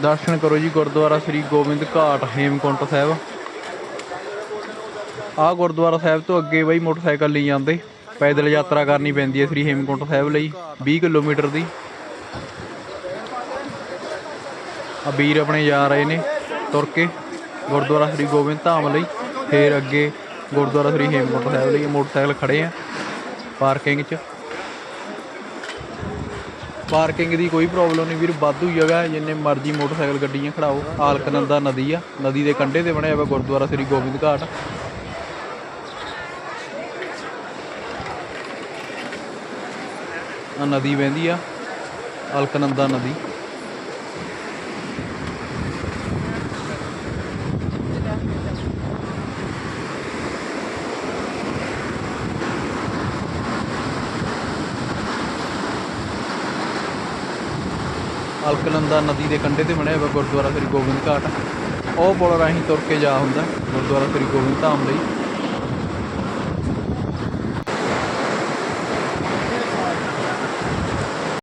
ਦਰਸ਼ਨ ਕਰੋ ਜੀ, ਗੁਰਦੁਆਰਾ ਸ੍ਰੀ ਗੋਬਿੰਦ ਘਾਟ, ਹੇਮਕੁੰਟ ਸਾਹਿਬ। ਆਹ ਗੁਰਦੁਆਰਾ ਸਾਹਿਬ ਤੋਂ ਅੱਗੇ ਬਈ ਮੋਟਰਸਾਈਕਲ ਨਹੀਂ ਜਾਂਦੇ। ਪੈਦਲ ਯਾਤਰਾ ਕਰਨੀ ਪੈਂਦੀ ਹੈ ਸ੍ਰੀ ਹੇਮਕੁੰਟ ਸਾਹਿਬ ਲਈ 20 ਕਿਲੋਮੀਟਰ ਦੀ। ਆ ਵੀਰ ਆਪਣੇ ਜਾ ਰਹੇ ਨੇ ਤੁਰ ਕੇ ਗੁਰਦੁਆਰਾ ਸ੍ਰੀ ਗੋਬਿੰਦ ਧਾਮ ਲਈ। ਫੇਰ ਅੱਗੇ ਗੁਰਦੁਆਰਾ ਸ੍ਰੀ ਹੇਮਕੁੰਟ ਸਾਹਿਬ ਲਈ ਮੋਟਰਸਾਈਕਲ ਖੜੇ ਆ, ਪਾਰਕਿੰਗ 'ਚ। ਪਾਰਕਿੰਗ ਦੀ ਕੋਈ ਪ੍ਰੋਬਲਮ ਨਹੀਂ ਵੀਰ, ਵਾਧੂ ਜਗ੍ਹਾ ਹੈ, ਜਿੰਨੇ ਮਰਜ਼ੀ ਮੋਟਰਸਾਈਕਲ ਗੱਡੀਆਂ ਖੜਾਓ। ਆਲਕਨੰਦਾ ਨਦੀ ਆ, ਨਦੀ ਦੇ ਕੰਢੇ ਤੇ ਬਣਿਆ ਹੋਇਆ ਗੁਰਦੁਆਰਾ ਸ੍ਰੀ ਗੋਬਿੰਦ ਘਾਟ। ਆ ਨਦੀ ਵਹਿੰਦੀ ਆ ਅਲਕਨੰਦਾ ਨਦੀ। ਅਲਕਨੰਦਾ ਨਦੀ ਦੇ ਕੰਢੇ ਤੇ ਬਣਿਆ ਹੋਇਆ ਗੁਰਦੁਆਰਾ ਸ੍ਰੀ ਗੋਬਿੰਦ ਘਾਟ। ਉਹ ਪੁਲ ਰਾਹੀਂ ਤੁਰ ਕੇ ਜਾ ਹੁੰਦਾ ਗੁਰਦੁਆਰਾ ਸ੍ਰੀ ਗੋਬਿੰਦ ਧਾਮ ਲਈ।